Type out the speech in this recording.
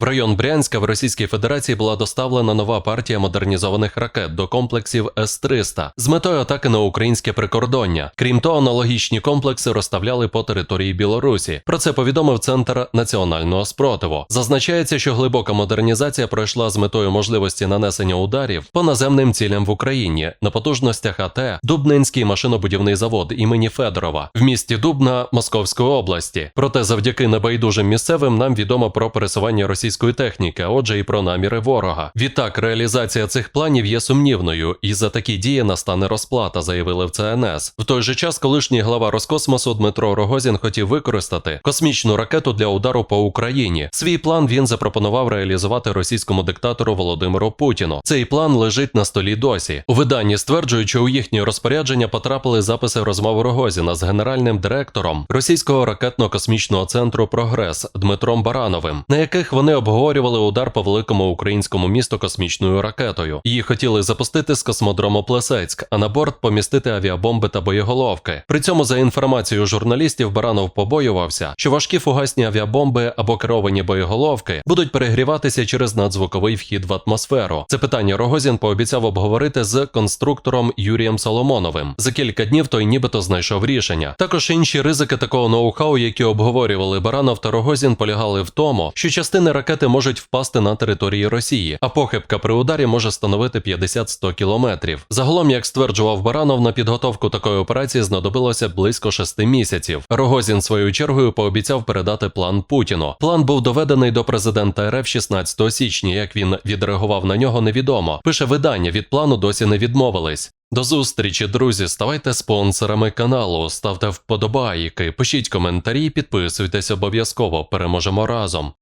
В район Брянська в Російській Федерації була доставлена нова партія модернізованих ракет до комплексів С-300 з метою атаки на українське прикордоння. Крім того, аналогічні комплекси розставляли по території Білорусі. Про це повідомив Центр національного спротиву. Зазначається, що глибока модернізація пройшла з метою можливості нанесення ударів по наземним цілям в Україні на потужностях АТ Дубнинський машинобудівний завод імені Федорова в місті Дубна Московської області. Проте, завдяки небайдужим місцевим, нам відомо про пересування російської техніки, а отже, і про наміри ворога. Відтак, реалізація цих планів є сумнівною, і за такі дії настане розплата, заявили в ЦНС. В той же час, колишній глава Роскосмосу Дмитро Рогозін хотів використати космічну ракету для удару по Україні. Свій план він запропонував реалізувати російському диктатору Володимиру Путіну. Цей план лежить на столі досі. У виданні стверджують, що у їхні розпорядження потрапили записи розмов Рогозіна з генеральним директором російського ракетно-космічного центру Прогрес Дмитром Барановим, на яких вони обговорювали удар по великому українському місту космічною ракетою. Її хотіли запустити з космодрому Плесецьк, а на борт помістити авіабомби та боєголовки. При цьому, за інформацією журналістів, Баранов побоювався, що важкі фугасні авіабомби або керовані боєголовки будуть перегріватися через надзвуковий вхід в атмосферу. Це питання Рогозін пообіцяв обговорити з конструктором Юрієм Соломоновим. За кілька днів той нібито знайшов рішення. Також інші ризики такого ноу-хау, які обговорювали Баранов та Рогозін, полягали в тому, що частини ракети можуть впасти на території Росії, а похибка при ударі може становити 50-100 кілометрів. Загалом, як стверджував Баранов, на підготовку такої операції знадобилося близько шести місяців. Рогозін своєю чергою пообіцяв передати план Путіну. План був доведений до президента РФ 16 січня. Як він відреагував на нього, невідомо. Пише видання від плану досі не відмовились. До зустрічі, друзі. Ставайте спонсорами каналу, ставте вподобайки, пишіть коментарі, підписуйтесь обов'язково. Переможемо разом.